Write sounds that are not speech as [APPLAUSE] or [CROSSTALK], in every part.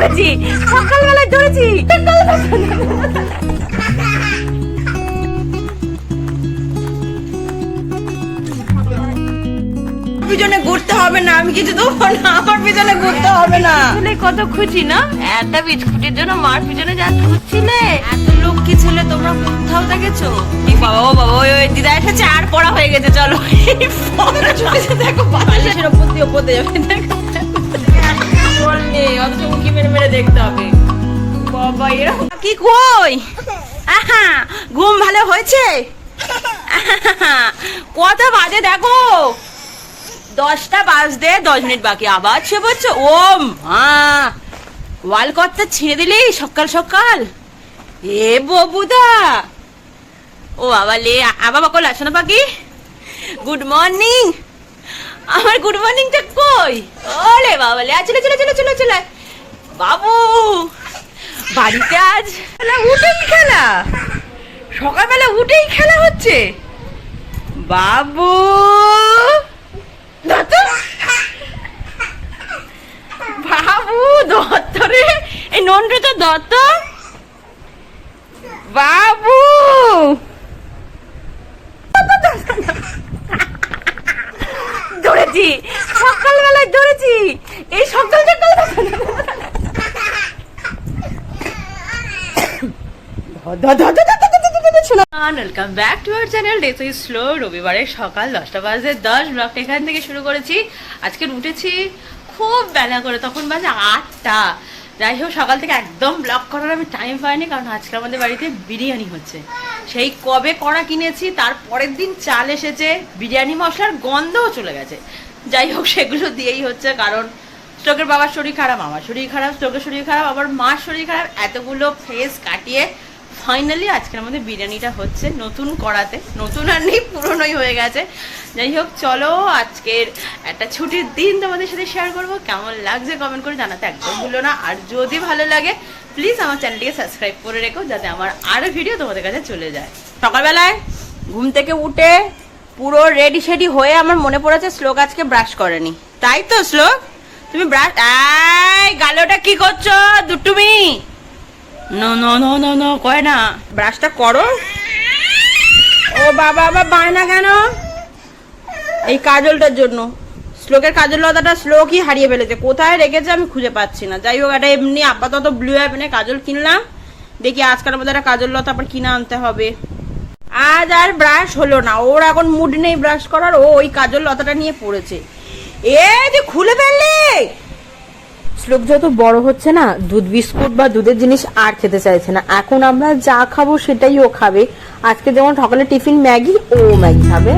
ধরেছি। সকালবেলায় ধরেছি। পিছনে ঘুরতে হবে না আমি কিছু দেবো না আমার পিছনে ঘুরতে হবে না। আসলে কত খুশি না? একটা বিস্কুটের জন্য মার পিছনে যা খুঁজছিলে এত লক্ষ্মী ছেলে তোমরা কোথাও দেখেছ? বাবা ও বাবা ওই দিদা এসেছে আর পড়া হয়ে গেছে চলো। [LAUGHS] দেখো বালিশের ওপর দিয়ে ওপর দিয়ে যাবে দেখো। মেরে মেরে দেখতে হবে। বাবা, এরকম কি কই? আহা, ঘুম ভালো হয়েছে? কত বাজে দেখো? দশটা বাজতে দশ মিনিট বাকি, আবার সে বলছে ওম হ্যাঁ ওয়াল কর্তা ছিঁড়ে দিলি সকাল সকাল? এ ববুদা। ও বাবা লে আ, বাবা কল আসো না পাখি। Good morning. আমার গুড মর্নিংটা কই? ওলে বাবা, লে, চলে চলে চলে চলে চলে। বাবু, বাড়িতে আজ খেলা উঠেই খেলা। সকালবেলা উঠেই খেলা হচ্ছে। বাবু! দত্ত! বাবু, দত্ত রে, এই নন্টু তো দত্ত। বাবু ধরেছি সকালবেলায় ধরেছি এই সকাল সকাল welcome back to our channel dress is slow রবিবারের সকাল দশটা বাজে দশ। ব্লগটা এখান থেকে শুরু করেছি। আজকে উঠেছি খুব বেলা করে, তখন বাজে আটটা। যাই হোক, সকাল থেকে একদম ব্লগ করার আমি টাইম পাইনি, কারণ আজকে আমাদের বাড়িতে বিরিয়ানি হচ্ছে। সেই কবে কড়া কিনেছি, তার পরের দিন চাল এসেছে, বিরিয়ানি মশলার গন্ধও চলে গেছে। যাই হোক, সেগুলো দিয়েই হচ্ছে, কারণ স্টোকের বাবার শরীর খারাপ, আমার শরীর খারাপ, স্টোকের শরীর খারাপ আবার মার শরীর খারাপ, এতগুলো ফেস কাটিয়ে ফাইনালি আজকের আমাদের বিরিয়ানিটা হচ্ছে নতুন করাতে নতুন আর নেই, পুরনোই হয়ে গেছে। যাই হোক, চলো আজকের একটা ছুটির দিন তোমাদের সাথে শেয়ার করব। কেমন লাগছে কমেন্ট করে জানাতে একদম ভুলো না। আর যদি ভালো লাগে প্লিজ আমার চ্যানেলটিকে সাবস্ক্রাইব করে রেখো যাতে আমার আরও ভিডিও তোমাদের কাছে চলে যায়। সকালবেলায় ঘুম থেকে উঠে পুরো রেডি সেডি হয়ে আমার মনে পড়েছে শ্লোক আজকে ব্রাশ করেনি। তাই তো শ্লোক? তুমি ব্রাশ গালোটা কি করছ, দুটুমি? No no no no no কয় না। ব্রাশটা করো। ও বাবা বাবা বায়না কেন? এই কাজলটার জন্য। শ্লোকের কাজল লতাটা শ্লোকই হারিয়ে ফেলেছে। কোথায় রেখেছে আমি খুঁজে পাচ্ছি না। যাই হোক এটা এমনি আপাতত ব্লু অ্যাপনে কাজল কিনলাম। দেখি আজকাল মধ্যে একটা কাজল লতা আবার কিনে আনতে হবে। আজ আর ব্রাশ হলো না। ওর এখন মুড নেই ব্রাশ করার। ও ওই কাজল লতাটা নিয়ে পড়েছে। এ যে খুলে ফেললে! শ্লোক যত বড় হচ্ছে না, দুধ, বিস্কুট বা দুধের জিনিস আর খেতে চাইছে না। এখন আমরা যা খাব সেটাই ও খাবে। আজকে যেমন সকালে টিফিন ম্যাগি, ও ম্যাগি খাবে।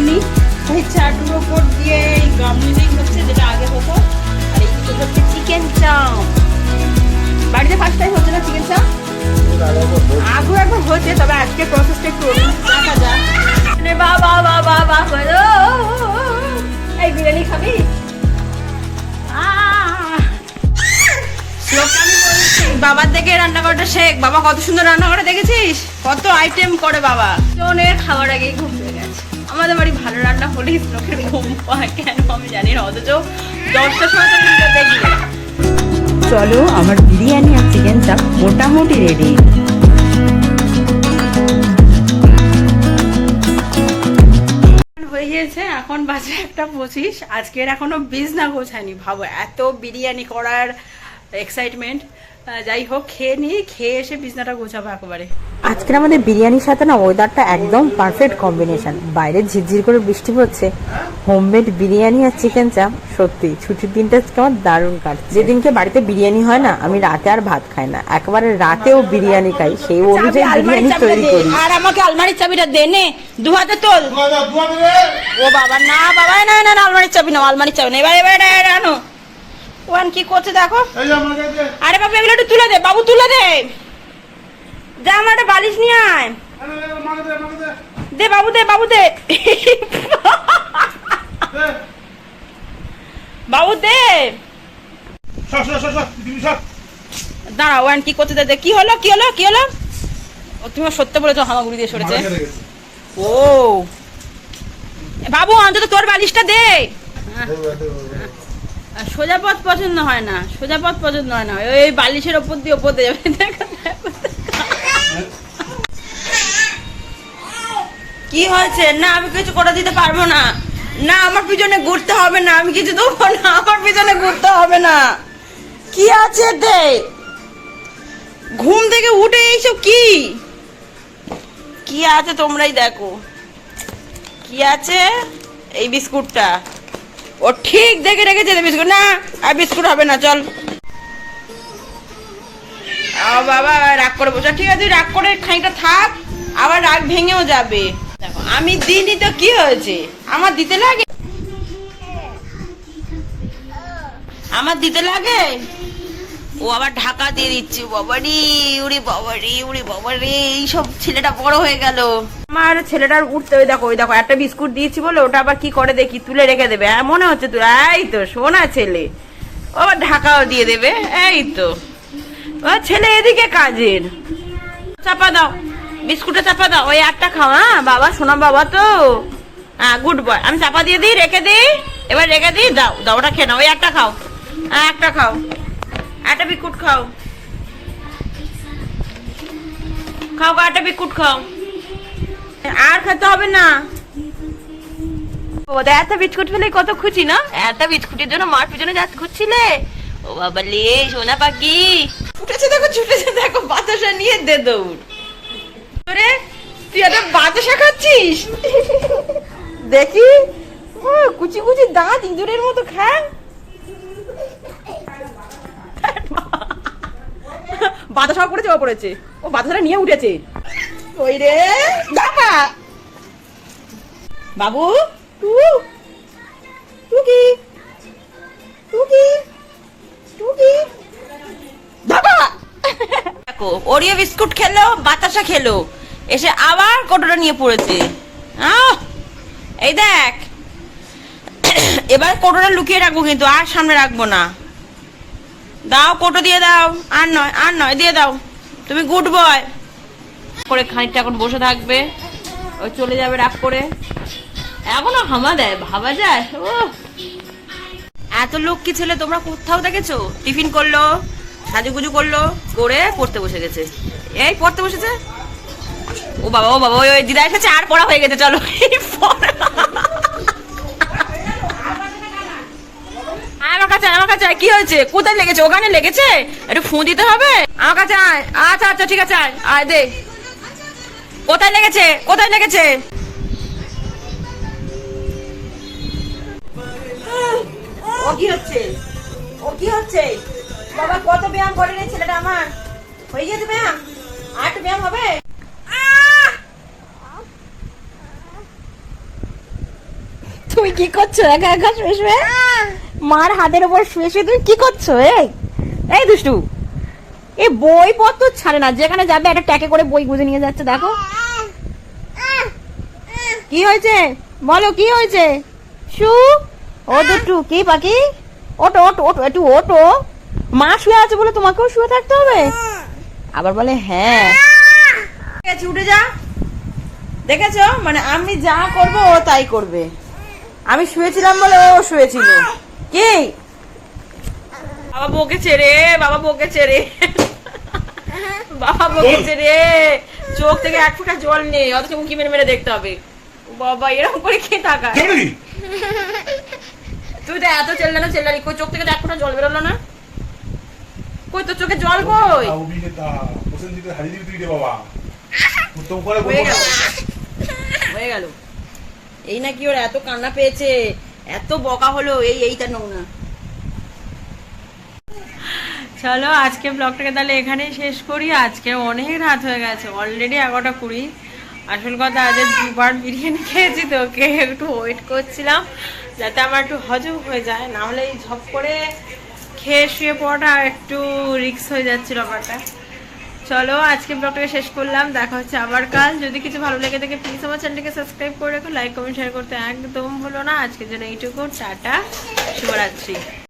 ধরেনি এই চাটুর ওপর দিয়ে এই গামলিং হচ্ছে, যেটা আগে হতো। আর এই দিকে হচ্ছে চিকেন চাপ বাড়িতে ফার্স্ট টাইম হচ্ছে না চিকেন চাপ আগেও একবার হয়েছে, তবে আজকে প্রসেসটা একটু দেখা যাক। রে বাবা বাবা এই বিরিয়ানি খাবি? বাবার থেকে রান্না করাটা শেখ। বাবা কত সুন্দর রান্না করে দেখেছিস? কত আইটেম করে বাবা। জনের খাওয়ার আগে গেছে আমাদের বাড়ি ভালো রান্না হলেই শ্লোকের ঘুম পায়। কেন আমি জানি না অথচ দশটার সময় তো দেখি চলো আমার বিরিয়ানি আর চিকেন চাপ মোটামুটি রেডি হয়ে গিয়েছে এখন বাজে একটা পঁচিশ। আজকের এখনও বিজনা গোছায়নি ভাবো এত বিরিয়ানি করার এক্সাইটমেন্ট যাই হোক খেয়ে নিই খেয়ে এসে বিজনাটা গোছাবো একেবারে। আজকের আমাদের বিরিয়ানির সাথে না ওয়েদারটা একদম পারফেক্ট কম্বিনেশন বাইরে ঝিরঝির করে বৃষ্টি পড়ছে। হোমমেড বিরিয়ানি আর চিকেন চাপ সত্যি ছুটির দিনটা আজকে আমার দারুণ কাট যেদিনকে বাড়িতে বিরিয়ানি হয় না আমি রাতে আর ভাত খাই না। একেবারে রাতেও বিরিয়ানি খাই সেই অনুযায়ী বিরিয়ানি তৈরি করি। আর আমাকে আলমারির চাবিটা দে নে দু হাতে তোল। ও বাবা না বাবা না না না আলমারির চাবি না আলমারির চাবি না এবার এবার আনো। ওয়ান কি করছে দেখো? আরে বাবা এগুলো একটু তুলে দে বাবু তুলে দে। যা আমার একটা বালিশ নিয়ে আয়। দে বাবু দে বাবু দে। বাবু দে। ওয়ান কি করতে দে কি হলো কি হলো কি হলো? ও তুমি সত্য বলেছ হামাগুড়ি দিয়ে সরেছে। ও। বাবু অন্তত তোর বালিশটা দে। সোজা পথ পছন্দ হয় না সোজা পথ পছন্দ হয় না। ওই বালিশের ওপর দিয়ে ওপর দিয়ে যাবে। কি হয়েছে? না, আমি কিছু করে দিতে পারব না। না, আমার পিছনে ঘুরতে হবে না, আমি কিছু দেবো না, আমার পিছনে ঘুরতে হবে না। কি আছে দে ঘুম থেকে উঠে এইসব কি? কি আছে তোমরাই দেখো। কি আছে? এই বিস্কুটটা। ও ঠিক দেখে রেখেছে বিস্কুট। না, আর বিস্কুট হবে না, চল। বাবা, রাগ করে বসে ঠিক আছে রাগ করে খানিকটা থাক, আবার রাগ ভেঙেও যাবে। দেখো, আমি দিনই তো কি হয়েছে? আমার দিতে লাগে? আমার দিতে লাগে? ও আবার ঢাকা দিয়ে দিচ্ছে, বাবারি উড়ি বাবারি উড়ি বাবারি, এইসব ছেলেটা বড় হয়ে গেল। আমার ছেলেটার উঠতে, ওই দেখো ওই দেখো, একটা বিস্কুট দিয়েছি বলে, ওটা আবার কি করে দেখি, তুলে রেখে দেবে। হ্যাঁ মনে হচ্ছে তুই এই তো, সোনা ছেলে। ও আবার ঢাকাও দিয়ে দেবে, এই তো। ও ছেলে এদিকে কাজের। চাপা দাও। বিস্কুটটা চাপা দাও ওই একটা খাও হ্যাঁ? বাবা সোনা বাবা তো। হ্যাঁ গুড বয় আমি চাপা দিয়ে দিই রেখে দিই এবার রেখে দিই দাও দাও ওটা খেয়ে নাও ওই একটা খাও। হ্যাঁ একটা খাও। একটা বিস্কুট খাও। খাও গো, একটা বিস্কুট খাও। আর খেতে হবে না। ও দা এত বিস্কুট পেলে কত খুশি না? এত বিস্কুটের জন্য মার পিছনে খুঁজছিলে? ও বাবা লে সোনা পাখি। ছুটেছে দেখো ছুটেছে দেখো বাতাসা নিয়ে দে দৌড়। তুই দেখি। কুচি কুচি দাঁত ইঁদুরের মতো ও পড়েছে। ও নিয়ে উঠেছে। ওই রে, বাবা। বাবু টু টুকি। বাবা। দেখো, ওরিও বিস্কুট খেলো, বাতাসা খেলো। এসে আবার কোটোটা নিয়ে পড়েছে। এই দেখ। এবার কোটোটা লুকিয়ে রাখব কিন্তু, আর সামনে রাখব না। দাও কোটো দিয়ে দাও, আর নয় আর নয়, দিয়ে দাও। তুমি গুড বয়। করে খানিকটা এখন বসে থাকবে। ওই চলে যাবে রাগ করে। এখনও হামা দেয়, ভাবা যায়। ও এত লোক কি ছেলে তোমরা কোথাও দেখেছ? টিফিন করল, সাজুগুজু করল, করে পড়তে বসে গেছে। এই, পড়তে বসেছে? ও বাবা ও বাবা, ওই দিদা এসেছে, আর পড়া হয়ে গেছে, চলো। কি হয়েছে? কোথায় লেগেছে? ওখানে লেগেছে? একটু ফোন দিতে হবে? আমার কাছে আয়। আচ্ছা আচ্ছা ঠিক আছে, আয় আয়, দে। কোথায় লেগেছে? কোথায় লেগেছে? ও কি হচ্ছে? ও কি হচ্ছে? বাবা, কত ব্যায়াম করে ছেলেটা আমার? হয়ে গেছে ব্যায়াম? একটু ব্যায়াম হবে আহ! তুমি কি করছ? একা একা শুয়ে শুয়ে? মার হাতের উপর শুয়ে শুয়ে তুমি কি করছ এই এই দুষ্টু এই বই পত্র ছাড়ে না যেখানে যাবে একটা ট্যাকে করে বই গুঁজে নিয়ে যাচ্ছে দেখো। কি হয়েছে? বলো কি হয়েছে? শু ও দুষ্টু কি পাখি? ওটো ওটো ওটো একটু ওটো। মা শুয়ে আছে বলে তোমাকেও শুয়ে থাকতে হবে? আবার বলে হ্যাঁ। উঠে যা। দেখেছ? মানে আমি যা করব ও তাই করবে। আমি শুয়েছিলাম বলে ও শুয়েছিল। কি? বাবা বকেছে রে বাবা বকেছে রে। বাবা বকেছে রে। চোখ থেকে এক ফোঁটা জল নেই অথচ মুখি মেরে মেরে দেখতে হবে। বাবা এরকম করে খেয়ে থাকা তুই তো এত চেল্লানো চেল্লানি কই চোখ থেকে তো এক ফোঁটা জল বেরোলো না? কই তোর চোখে জল কই? উত্তম করে হয়ে বলব গেল হয়ে গেল। এই নাকি ওর এত কান্না পেয়েছে? এত বকা হলো, এই এইটা নাও না চলো, আজকে ব্লগটাকে তাহলে এখানেই শেষ করি। আজকে অনেক রাত হয়ে গেছে অলরেডি এগারোটা কুড়ি। আসল কথা, আজ দুবার বিরিয়ানি খেয়েছি তো কে একটু ওয়েট করছিলাম, যাতে আমার একটু হজম হয়ে যায়। না হলে এই ঝপ করে খেয়ে শুয়ে পড়াটা একটু রিক্স হয়ে যাচ্ছিল ব্যাপারটা। চলো আজকে ব্লগটাকে শেষ করলাম। দেখা হচ্ছে আবার কাল। যদি কিছু ভালো লেগে থাকে প্লিজ আমার চ্যানেলটাকে সাবস্ক্রাইব করে রাখো লাইক কমেন্ট শেয়ার করতে একদম হলো না। আজকের জন্য এইটুকু। টাটা। শুভরাত্রি।